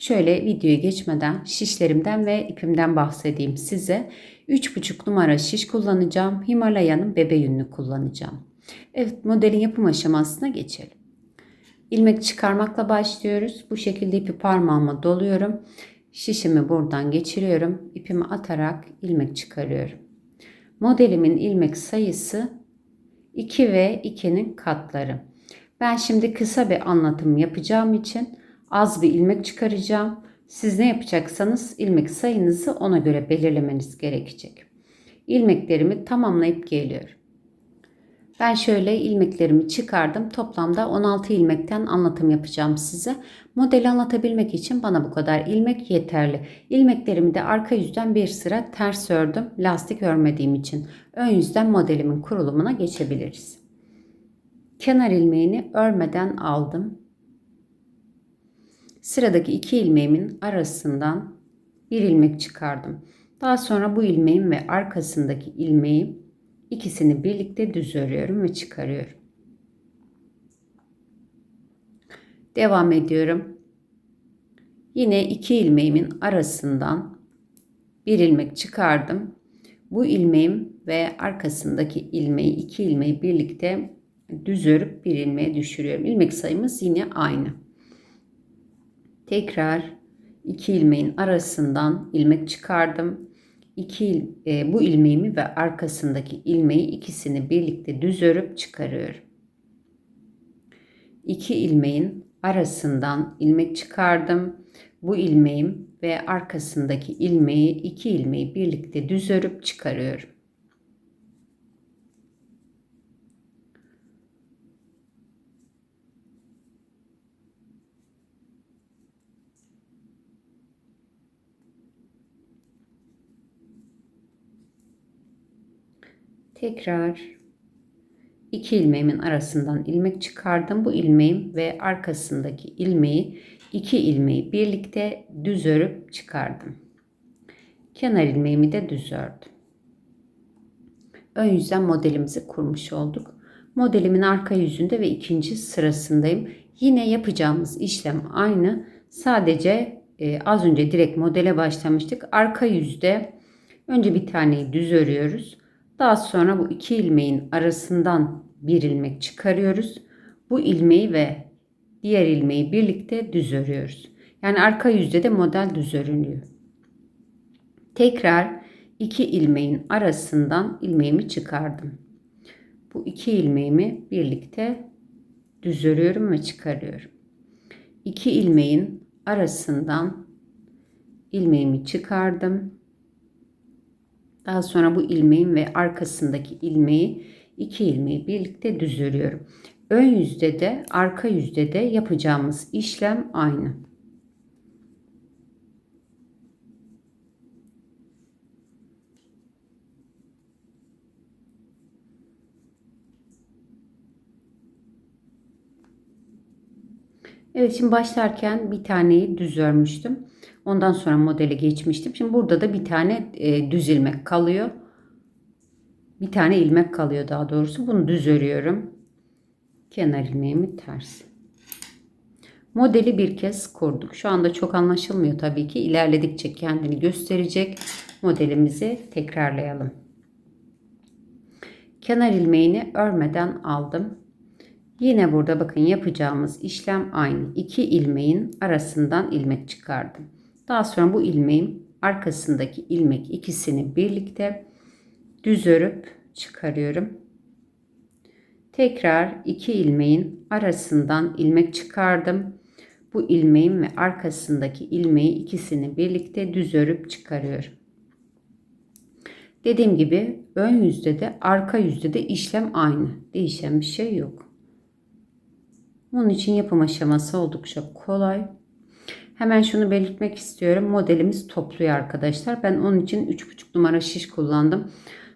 Şöyle videoya geçmeden şişlerimden ve ipimden bahsedeyim size. 3,5 numara şiş kullanacağım. Himalaya'nın bebe yününü kullanacağım. Evet modelin yapım aşamasına geçelim. İlmek çıkarmakla başlıyoruz. Bu şekilde ipi parmağıma doluyorum. Şişimi buradan geçiriyorum. İpimi atarak ilmek çıkarıyorum. Modelimin ilmek sayısı 2 ve 2'nin katları. Ben şimdi kısa bir anlatım yapacağım için az bir ilmek çıkaracağım. Siz ne yapacaksanız ilmek sayınızı ona göre belirlemeniz gerekecek. İlmeklerimi tamamlayıp geliyorum. Ben şöyle ilmeklerimi çıkardım. Toplamda 16 ilmekten anlatım yapacağım size. Modeli anlatabilmek için bana bu kadar ilmek yeterli. İlmeklerimi de arka yüzden bir sıra ters ördüm. Lastik örmediğim için. Ön yüzden modelimin kurulumuna geçebiliriz. Kenar ilmeğini örmeden aldım. Sıradaki iki ilmeğimin arasından bir ilmek çıkardım. Daha sonra bu ilmeğin ve arkasındaki ilmeği ikisini birlikte düz örüyorum ve çıkarıyorum. Devam ediyorum. Yine iki ilmeğimin arasından bir ilmek çıkardım. Bu ilmeğim ve arkasındaki ilmeği iki ilmeği birlikte düz örüp bir ilmeğe düşürüyorum. İlmek sayımız yine aynı. Tekrar iki ilmeğin arasından ilmek çıkardım. İki, e, bu ilmeğimi ve arkasındaki ilmeği ikisini birlikte düz örüp çıkarıyorum. İki ilmeğin arasından ilmek çıkardım. Bu ilmeğim ve arkasındaki ilmeği iki ilmeği birlikte düz örüp çıkarıyorum. Tekrar iki ilmeğimin arasından ilmek çıkardım. Bu ilmeğim ve arkasındaki ilmeği iki ilmeği birlikte düz örüp çıkardım. Kenar ilmeğimi de düz ördüm. Ön yüzden modelimizi kurmuş olduk. Modelimin arka yüzünde ve ikinci sırasındayım. Yine yapacağımız işlem aynı. Sadece e, az önce direkt modele başlamıştık. Arka yüzde önce bir taneyi düz örüyoruz. Daha sonra bu iki ilmeğin arasından bir ilmek çıkarıyoruz. Bu ilmeği ve diğer ilmeği birlikte düz örüyoruz. Yani arka yüzde de model düz örülüyor. Tekrar iki ilmeğin arasından ilmeğimi çıkardım. Bu iki ilmeğimi birlikte düz örüyorum ve çıkarıyorum. İki ilmeğin arasından ilmeğimi çıkardım. Daha sonra bu ilmeğin ve arkasındaki ilmeği iki ilmeği birlikte düz örüyorum. Ön yüzde de arka yüzde de yapacağımız işlem aynı. Evet şimdi başlarken bir taneyi düz örmüştüm. Ondan sonra modele geçmiştim. Şimdi burada da bir tane e, düz ilmek kalıyor. Bir tane ilmek kalıyor daha doğrusu. Bunu düz örüyorum. Kenar ilmeğimi ters. Modeli bir kez kurduk. Şu anda çok anlaşılmıyor tabii ki. İlerledikçe kendini gösterecek. Modelimizi tekrarlayalım. Kenar ilmeğini örmeden aldım. Yine burada bakın yapacağımız işlem aynı. İki ilmeğin arasından ilmek çıkardım. Daha sonra bu ilmeğin arkasındaki ilmek ikisini birlikte düz örüp çıkarıyorum. Tekrar iki ilmeğin arasından ilmek çıkardım. Bu ilmeğin ve arkasındaki ilmeği ikisini birlikte düz örüp çıkarıyorum. Dediğim gibi ön yüzde de arka yüzde de işlem aynı. Değişen bir şey yok. Bunun için yapım aşaması oldukça kolay. Hemen şunu belirtmek istiyorum. Modelimiz topluyor arkadaşlar. Ben onun için 3,5 numara şiş kullandım.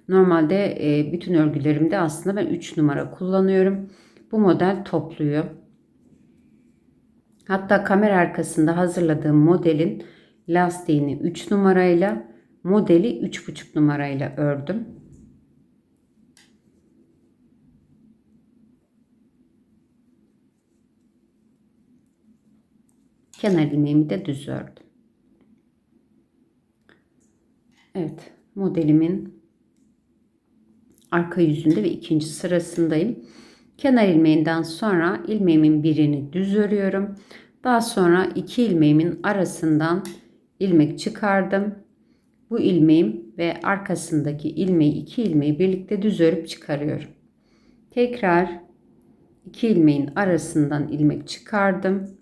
Normalde e, bütün örgülerimde aslında ben 3 numara kullanıyorum. Bu model topluyor. Hatta kamera arkasında hazırladığım modelin lastiğini 3 numarayla modeli 3,5 numarayla ördüm. Kenar ilmeğimi de düz ördüm. Evet modelimin arka yüzünde ve ikinci sırasındayım. Kenar ilmeğinden sonra ilmeğimin birini düz örüyorum. Daha sonra iki ilmeğimin arasından ilmek çıkardım. Bu ilmeğim ve arkasındaki ilmeği iki ilmeği birlikte düz örüp çıkarıyorum. Tekrar iki ilmeğin arasından ilmek çıkardım.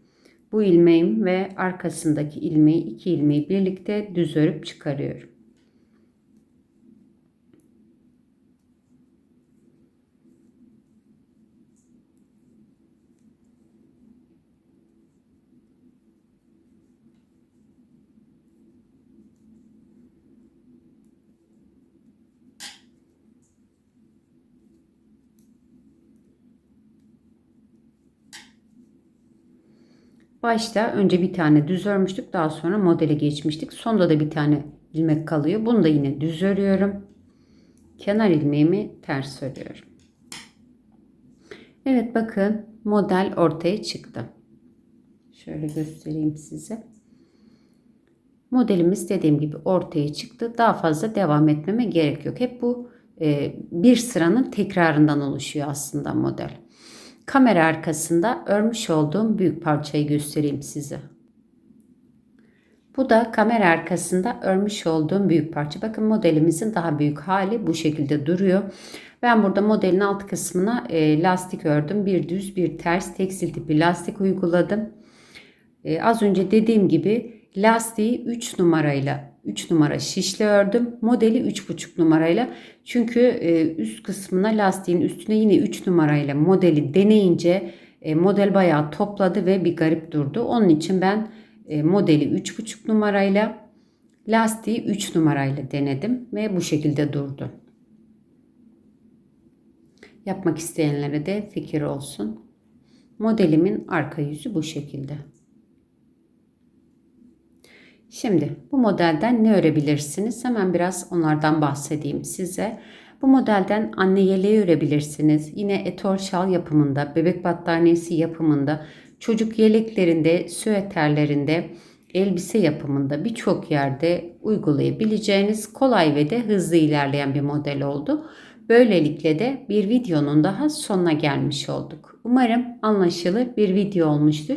Bu ilmeğim ve arkasındaki ilmeği iki ilmeği birlikte düz örüp çıkarıyorum. Başta önce bir tane düz örmüştük. Daha sonra modele geçmiştik. Sonda da bir tane ilmek kalıyor. Bunu da yine düz örüyorum. Kenar ilmeğimi ters örüyorum. Evet bakın model ortaya çıktı. Şöyle göstereyim size. Modelimiz dediğim gibi ortaya çıktı. Daha fazla devam etmeme gerek yok. Hep bu e, bir sıranın tekrarından oluşuyor aslında model. Kamera arkasında örmüş olduğum büyük parçayı göstereyim size. Bu da kamera arkasında örmüş olduğum büyük parça. Bakın modelimizin daha büyük hali bu şekilde duruyor. Ben burada modelin alt kısmına e, lastik ördüm. Bir düz bir ters tekstil tipi lastik uyguladım. E, az önce dediğim gibi lastiği 3 numarayla 3 numara şişle ördüm. Modeli 3,5 numarayla. Çünkü e, üst kısmına lastiğin üstüne yine 3 numarayla modeli deneyince e, model bayağı topladı ve bir garip durdu. Onun için ben e, modeli 3,5 numarayla lastiği 3 numarayla denedim ve bu şekilde durdu. Yapmak isteyenlere de fikir olsun. Modelimin arka yüzü bu şekilde. Şimdi bu modelden ne örebilirsiniz? Hemen biraz onlardan bahsedeyim size. Bu modelden anne yeleği örebilirsiniz. Yine etol şal yapımında, bebek battaniyesi yapımında, çocuk yeleklerinde, süeterlerinde, elbise yapımında birçok yerde uygulayabileceğiniz kolay ve de hızlı ilerleyen bir model oldu. Böylelikle de bir videonun daha sonuna gelmiş olduk. Umarım anlaşılır bir video olmuştur.